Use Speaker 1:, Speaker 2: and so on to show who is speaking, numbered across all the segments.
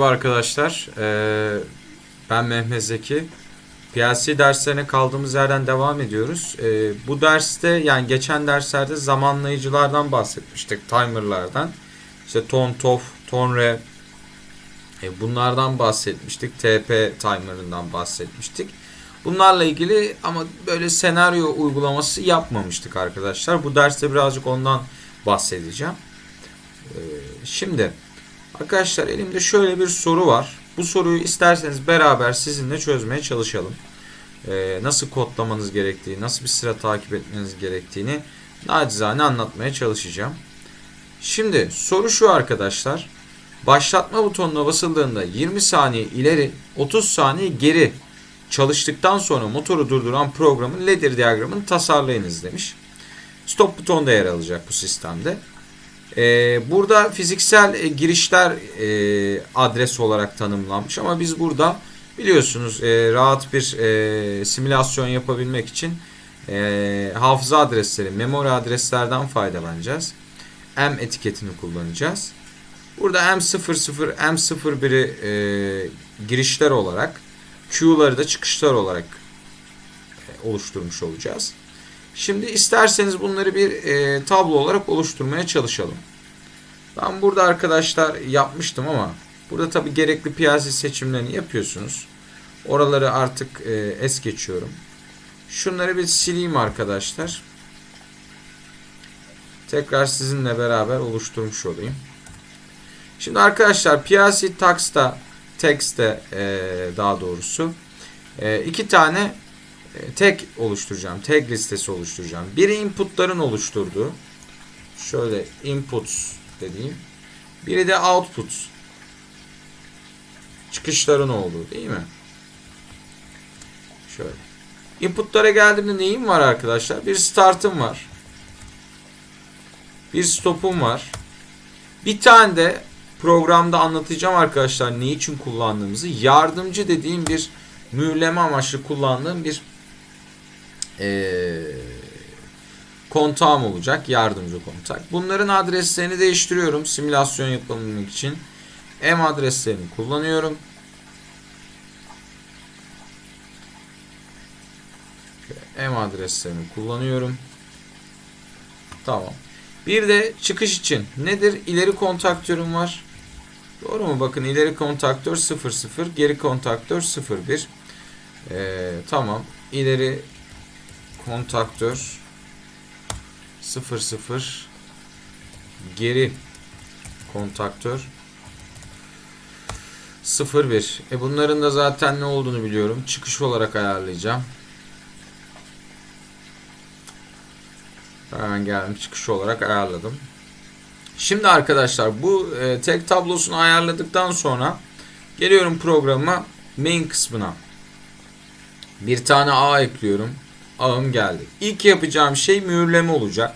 Speaker 1: Merhaba arkadaşlar. Ee, ben Mehmet Zeki. PLC derslerine kaldığımız yerden devam ediyoruz. Ee, bu derste yani geçen derslerde zamanlayıcılardan bahsetmiştik. Timerlardan. İşte ton, tof, ton re e, bunlardan bahsetmiştik. TP timer'ından bahsetmiştik. Bunlarla ilgili ama böyle senaryo uygulaması yapmamıştık arkadaşlar. Bu derste birazcık ondan bahsedeceğim. Ee, şimdi Arkadaşlar elimde şöyle bir soru var. Bu soruyu isterseniz beraber sizinle çözmeye çalışalım. Ee, nasıl kodlamanız gerektiği, nasıl bir sıra takip etmeniz gerektiğini nacizane anlatmaya çalışacağım. Şimdi soru şu arkadaşlar. Başlatma butonuna basıldığında 20 saniye ileri, 30 saniye geri çalıştıktan sonra motoru durduran programın ladder diyagramını tasarlayınız demiş. Stop buton da yer alacak bu sistemde. Ee, burada fiziksel e, girişler e, adres olarak tanımlanmış ama biz burada biliyorsunuz e, rahat bir simülasyon yapabilmek için e, hafıza adresleri, memori adreslerden faydalanacağız. M etiketini kullanacağız. Burada M00, M01'i e, girişler olarak, Q'ları da çıkışlar olarak oluşturmuş olacağız. Şimdi isterseniz bunları bir e, tablo olarak oluşturmaya çalışalım. Ben burada arkadaşlar yapmıştım ama burada tabi gerekli piyasi seçimlerini yapıyorsunuz. Oraları artık e, es geçiyorum. Şunları bir sileyim arkadaşlar. Tekrar sizinle beraber oluşturmuş olayım. Şimdi arkadaşlar piyasi tax'ta text'te e, daha doğrusu e, iki tane e, tag oluşturacağım. Tag listesi oluşturacağım. Biri inputların oluşturduğu şöyle inputs dediğim. Biri de outputs. Çıkışların olduğu değil mi? Şöyle. Inputlara geldiğimde neyim var arkadaşlar? Bir startım var. Bir stopum var. Bir tane de programda anlatacağım arkadaşlar ne için kullandığımızı. Yardımcı dediğim bir mühürleme amaçlı kullandığım bir ee, kontağım olacak. Yardımcı kontak. Bunların adreslerini değiştiriyorum. Simülasyon yapabilmek için. M adreslerini kullanıyorum. M adreslerini kullanıyorum. Tamam. Bir de çıkış için nedir? İleri kontaktörüm var. Doğru mu? Bakın ileri kontaktör 00, geri kontaktör 01. Ee, tamam. İleri kontaktör 00 geri kontaktör 01 e bunların da zaten ne olduğunu biliyorum. Çıkış olarak ayarlayacağım. Hemen geldim çıkış olarak ayarladım. Şimdi arkadaşlar bu e, tek tablosunu ayarladıktan sonra geliyorum programa main kısmına. Bir tane A ekliyorum ağım geldi. İlk yapacağım şey mühürleme olacak.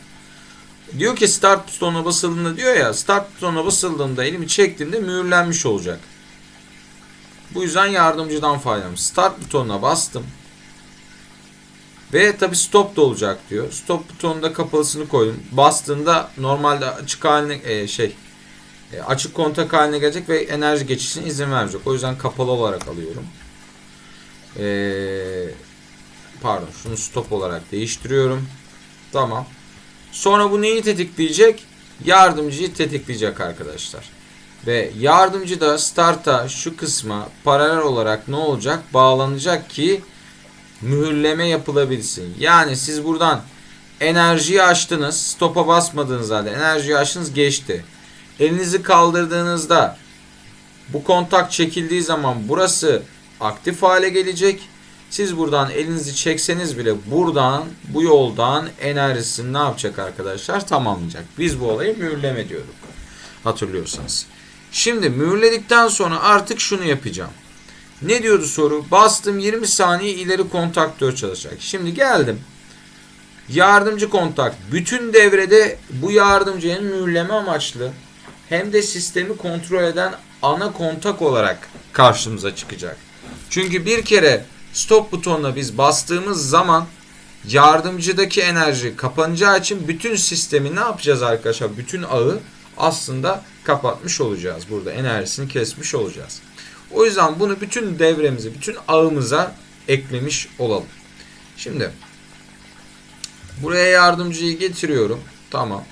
Speaker 1: Diyor ki start butonuna basıldığında diyor ya start butonuna basıldığında elimi çektiğimde mühürlenmiş olacak. Bu yüzden yardımcıdan faydalanmış. Start butonuna bastım. Ve tabi stop da olacak diyor. Stop butonunda kapalısını koydum. Bastığında normalde açık haline e, şey e, açık kontak haline gelecek ve enerji geçişine izin vermeyecek. O yüzden kapalı olarak alıyorum. Eee pardon şunu stop olarak değiştiriyorum. Tamam. Sonra bu neyi tetikleyecek? Yardımcıyı tetikleyecek arkadaşlar. Ve yardımcı da start'a şu kısma paralel olarak ne olacak? Bağlanacak ki mühürleme yapılabilsin. Yani siz buradan enerjiyi açtınız. Stop'a basmadığınız halde enerjiyi açtınız geçti. Elinizi kaldırdığınızda bu kontak çekildiği zaman burası aktif hale gelecek siz buradan elinizi çekseniz bile buradan bu yoldan enerjisini ne yapacak arkadaşlar? Tamamlayacak. Biz bu olayı mühürleme diyorduk. Hatırlıyorsanız. Şimdi mühürledikten sonra artık şunu yapacağım. Ne diyordu soru? Bastım 20 saniye ileri kontaktör çalışacak. Şimdi geldim. Yardımcı kontak. Bütün devrede bu yardımcının mühürleme amaçlı hem de sistemi kontrol eden ana kontak olarak karşımıza çıkacak. Çünkü bir kere stop butonuna biz bastığımız zaman yardımcıdaki enerji kapanacağı için bütün sistemi ne yapacağız arkadaşlar? Bütün ağı aslında kapatmış olacağız. Burada enerjisini kesmiş olacağız. O yüzden bunu bütün devremize, bütün ağımıza eklemiş olalım. Şimdi buraya yardımcıyı getiriyorum. Tamam.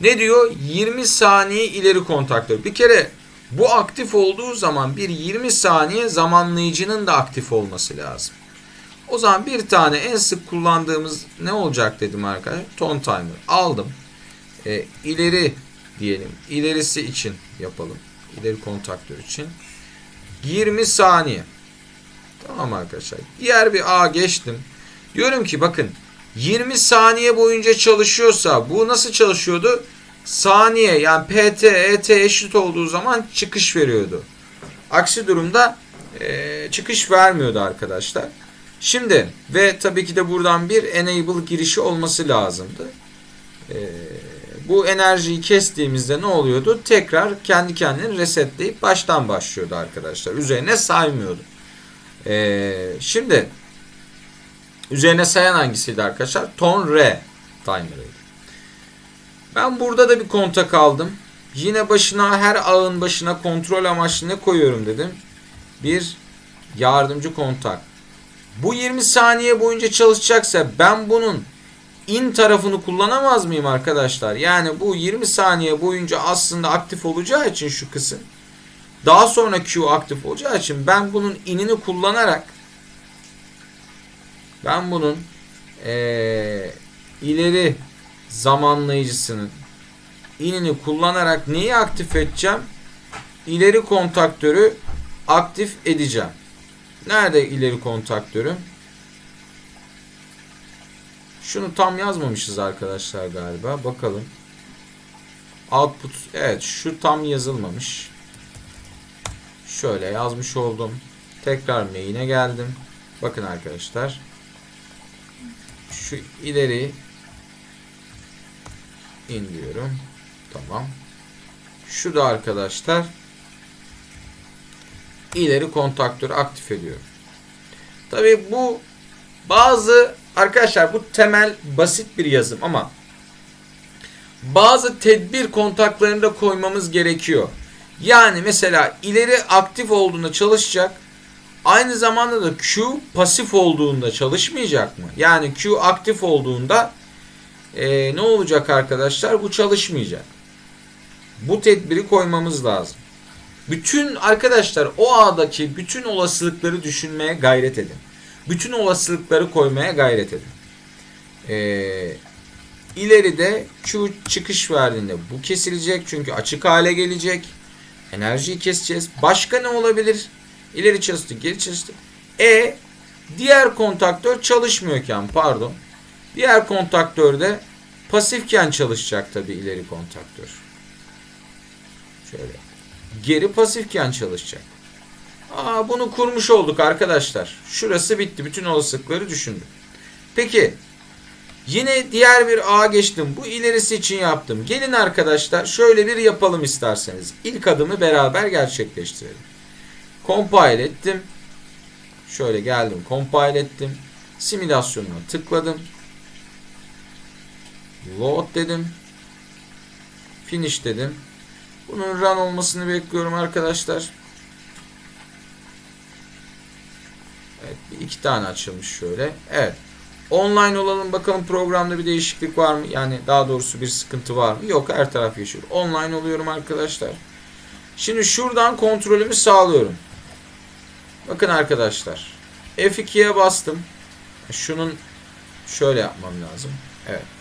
Speaker 1: Ne diyor? 20 saniye ileri kontaktör. Bir kere bu aktif olduğu zaman bir 20 saniye zamanlayıcının da aktif olması lazım. O zaman bir tane en sık kullandığımız ne olacak dedim arkadaşlar. Ton timer aldım. E, ileri diyelim. İlerisi için yapalım. İleri kontaktör için. 20 saniye. Tamam arkadaşlar. Diğer bir A geçtim. Diyorum ki bakın 20 saniye boyunca çalışıyorsa bu nasıl çalışıyordu? Saniye yani PT, ET eşit olduğu zaman çıkış veriyordu. Aksi durumda e, çıkış vermiyordu arkadaşlar. Şimdi ve tabii ki de buradan bir enable girişi olması lazımdı. E, bu enerjiyi kestiğimizde ne oluyordu? Tekrar kendi kendini resetleyip baştan başlıyordu arkadaşlar. Üzerine saymıyordu. E, şimdi üzerine sayan hangisiydi arkadaşlar? Ton R timer'ıydı. Ben burada da bir kontak aldım. Yine başına her ağın başına kontrol amaçlı ne koyuyorum dedim. Bir yardımcı kontak. Bu 20 saniye boyunca çalışacaksa ben bunun in tarafını kullanamaz mıyım arkadaşlar? Yani bu 20 saniye boyunca aslında aktif olacağı için şu kısım. Daha sonra Q aktif olacağı için ben bunun inini kullanarak ben bunun ee, ileri zamanlayıcısının inini kullanarak neyi aktif edeceğim? İleri kontaktörü aktif edeceğim. Nerede ileri kontaktörüm? Şunu tam yazmamışız arkadaşlar galiba. Bakalım. Output. Evet şu tam yazılmamış. Şöyle yazmış oldum. Tekrar main'e geldim. Bakın arkadaşlar. Şu ileri in. Tamam. Şu da arkadaşlar ileri kontaktörü aktif ediyorum. Tabi bu bazı arkadaşlar bu temel basit bir yazım ama bazı tedbir kontaklarını da koymamız gerekiyor. Yani mesela ileri aktif olduğunda çalışacak. Aynı zamanda da Q pasif olduğunda çalışmayacak mı? Yani Q aktif olduğunda e, ne olacak arkadaşlar? Bu çalışmayacak. Bu tedbiri koymamız lazım. Bütün arkadaşlar o ağdaki bütün olasılıkları düşünmeye gayret edin. Bütün olasılıkları koymaya gayret edin. Ee, ileride Q çıkış verdiğinde bu kesilecek çünkü açık hale gelecek. Enerjiyi keseceğiz. Başka ne olabilir? İleri çalıştı, geri çalıştı. E diğer kontaktör çalışmıyorken pardon. Diğer kontaktörde pasifken çalışacak tabi ileri kontaktör. Şöyle. Geri pasifken çalışacak. Aa, bunu kurmuş olduk arkadaşlar. Şurası bitti. Bütün olasılıkları düşündüm. Peki. Yine diğer bir A geçtim. Bu ilerisi için yaptım. Gelin arkadaşlar şöyle bir yapalım isterseniz. İlk adımı beraber gerçekleştirelim. Compile ettim. Şöyle geldim. Compile ettim. Simülasyonuna tıkladım. Load dedim. Finish dedim. Bunun run olmasını bekliyorum arkadaşlar. Evet iki tane açılmış şöyle. Evet. Online olalım bakalım programda bir değişiklik var mı? Yani daha doğrusu bir sıkıntı var mı? Yok her taraf yaşıyor. Online oluyorum arkadaşlar. Şimdi şuradan kontrolümü sağlıyorum. Bakın arkadaşlar. F2'ye bastım. Şunun şöyle yapmam lazım. Evet.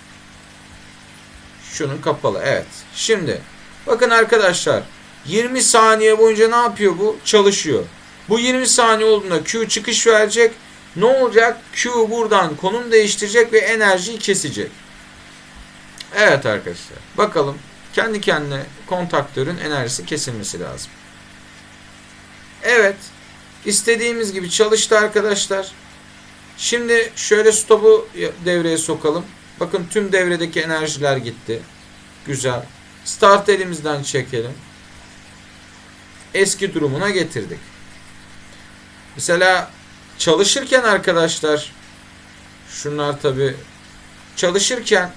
Speaker 1: Şunun kapalı. Evet. Şimdi bakın arkadaşlar 20 saniye boyunca ne yapıyor bu? Çalışıyor. Bu 20 saniye olduğunda Q çıkış verecek. Ne olacak? Q buradan konum değiştirecek ve enerjiyi kesecek. Evet arkadaşlar. Bakalım kendi kendine kontaktörün enerjisi kesilmesi lazım. Evet. istediğimiz gibi çalıştı arkadaşlar. Şimdi şöyle stopu devreye sokalım. Bakın tüm devredeki enerjiler gitti. Güzel. Start elimizden çekelim. Eski durumuna getirdik. Mesela çalışırken arkadaşlar şunlar tabi çalışırken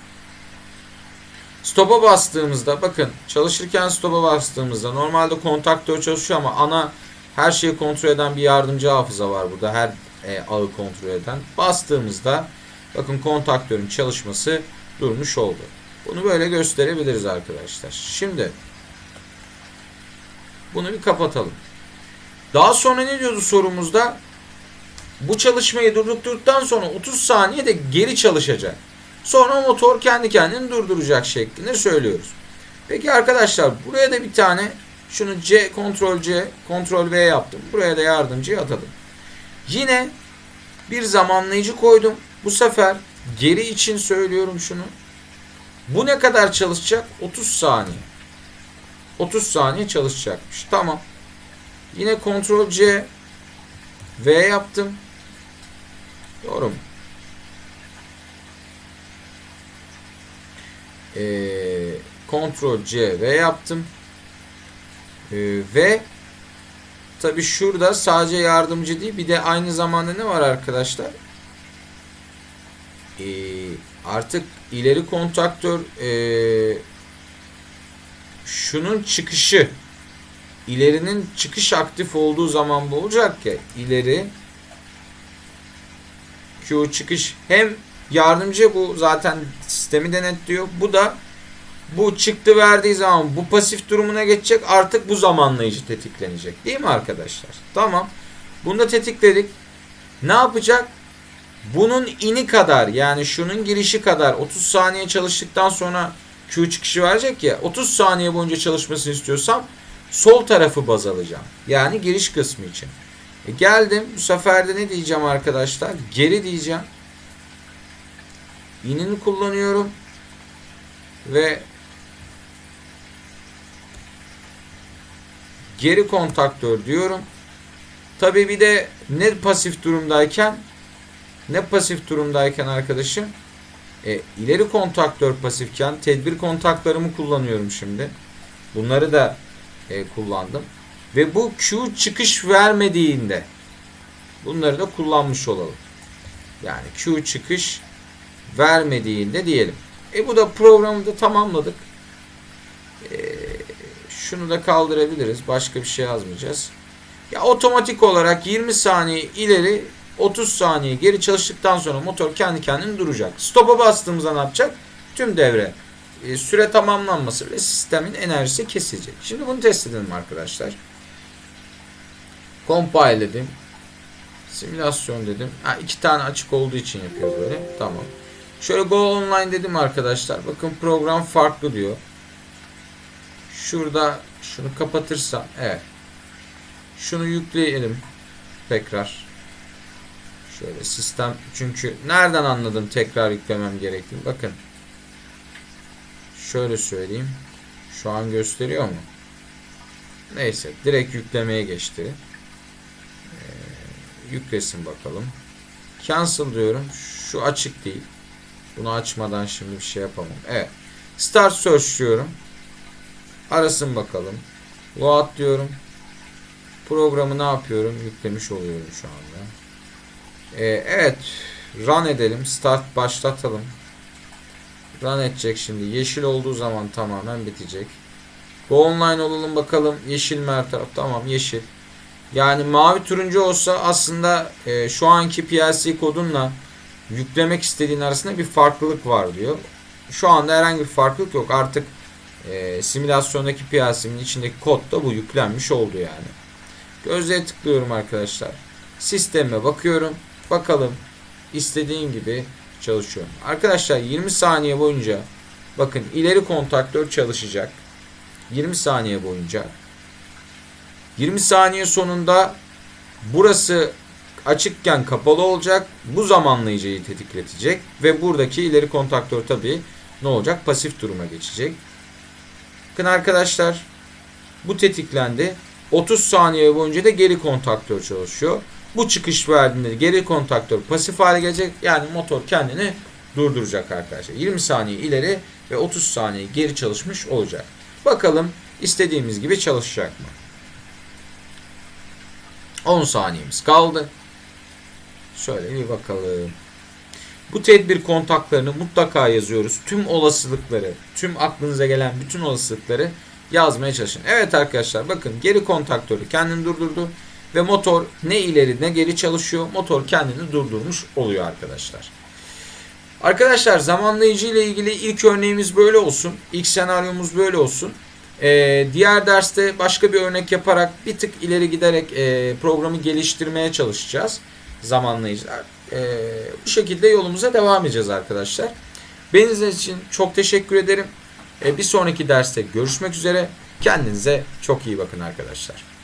Speaker 1: Stop'a bastığımızda bakın çalışırken stop'a bastığımızda normalde kontaktör çalışıyor ama ana her şeyi kontrol eden bir yardımcı hafıza var burada. Her e, ağı kontrol eden. Bastığımızda bakın kontaktörün çalışması durmuş oldu. Bunu böyle gösterebiliriz arkadaşlar. Şimdi bunu bir kapatalım. Daha sonra ne diyordu sorumuzda? Bu çalışmayı durdurduktan sonra 30 saniyede geri çalışacak. Sonra motor kendi kendini durduracak şeklinde söylüyoruz. Peki arkadaşlar buraya da bir tane şunu C, Ctrl C, Ctrl V yaptım. Buraya da yardımcıyı atadım. Yine bir zamanlayıcı koydum. Bu sefer geri için söylüyorum şunu. Bu ne kadar çalışacak? 30 saniye. 30 saniye çalışacakmış. Tamam. Yine Ctrl C V yaptım. Doğru mu? Ee, Ctrl C V yaptım. Ee, ve tabi şurada sadece yardımcı değil bir de aynı zamanda ne var arkadaşlar? Ee, artık ileri kontaktör ee, şunun çıkışı ilerinin çıkış aktif olduğu zaman bu olacak ya ileri Q çıkış hem yardımcı bu zaten sistemi denetliyor. Bu da bu çıktı verdiği zaman bu pasif durumuna geçecek. Artık bu zamanlayıcı tetiklenecek. Değil mi arkadaşlar? Tamam. Bunu da tetikledik. Ne yapacak? Bunun ini kadar yani şunun girişi kadar 30 saniye çalıştıktan sonra Q çıkışı verecek ya 30 saniye boyunca çalışmasını istiyorsam sol tarafı baz alacağım. Yani giriş kısmı için. E geldim bu sefer de ne diyeceğim arkadaşlar? Geri diyeceğim. İnini kullanıyorum. Ve geri kontaktör diyorum. Tabi bir de ne pasif durumdayken ne pasif durumdayken arkadaşım e, ileri kontaktör pasifken tedbir kontaklarımı kullanıyorum şimdi. Bunları da e, kullandım. Ve bu Q çıkış vermediğinde bunları da kullanmış olalım. Yani Q çıkış vermediğinde diyelim. E bu da programı da tamamladık. E, şunu da kaldırabiliriz. Başka bir şey yazmayacağız. Ya otomatik olarak 20 saniye ileri 30 saniye geri çalıştıktan sonra motor kendi kendine duracak. Stop'a bastığımızda ne yapacak? Tüm devre e, süre tamamlanması ve sistemin enerjisi kesilecek. Şimdi bunu test edelim arkadaşlar. Compile dedim. Simülasyon dedim. Ha, iki tane açık olduğu için yapıyor böyle. Tamam. Şöyle go online dedim arkadaşlar. Bakın program farklı diyor. Şurada şunu kapatırsam evet. Şunu yükleyelim tekrar. Şöyle sistem çünkü nereden anladım tekrar yüklemem gerektiğini. Bakın. Şöyle söyleyeyim. Şu an gösteriyor mu? Neyse direkt yüklemeye geçti. Ee, yüklesin bakalım. Cancel diyorum. Şu açık değil. Bunu açmadan şimdi bir şey yapamam. Evet. Start search diyorum. Arasın bakalım. Load diyorum. Programı ne yapıyorum? Yüklemiş oluyorum şu anda. Ee, evet. Run edelim. Start başlatalım. Run edecek şimdi. Yeşil olduğu zaman tamamen bitecek. Go online olalım bakalım. Yeşil mi her taraf? Tamam yeşil. Yani mavi turuncu olsa aslında e, şu anki PLC kodunla yüklemek istediğin arasında bir farklılık var diyor. Şu anda herhangi bir farklılık yok. Artık e, simülasyondaki PLC'nin içindeki kod da bu yüklenmiş oldu yani. Gözlüğe tıklıyorum arkadaşlar. Sisteme bakıyorum. Bakalım istediğim gibi çalışıyor. Arkadaşlar 20 saniye boyunca bakın ileri kontaktör çalışacak. 20 saniye boyunca 20 saniye sonunda burası açıkken kapalı olacak. Bu zamanlayıcıyı tetikletecek ve buradaki ileri kontaktör tabii ne olacak? Pasif duruma geçecek. Bakın arkadaşlar bu tetiklendi. 30 saniye boyunca da geri kontaktör çalışıyor. Bu çıkış verdiğinde geri kontaktör pasif hale gelecek. Yani motor kendini durduracak arkadaşlar. 20 saniye ileri ve 30 saniye geri çalışmış olacak. Bakalım istediğimiz gibi çalışacak mı? 10 saniyemiz kaldı. Şöyle bir bakalım. Bu tedbir kontaklarını mutlaka yazıyoruz. Tüm olasılıkları, tüm aklınıza gelen bütün olasılıkları yazmaya çalışın. Evet arkadaşlar bakın geri kontaktörü kendini durdurdu ve motor ne ileri ne geri çalışıyor. Motor kendini durdurmuş oluyor arkadaşlar. Arkadaşlar zamanlayıcı ile ilgili ilk örneğimiz böyle olsun. İlk senaryomuz böyle olsun. Ee, diğer derste başka bir örnek yaparak bir tık ileri giderek e, programı geliştirmeye çalışacağız. Zamanlayıcılar. Ee, bu şekilde yolumuza devam edeceğiz arkadaşlar. Beniz için çok teşekkür ederim. Ee, bir sonraki derste görüşmek üzere. Kendinize çok iyi bakın arkadaşlar.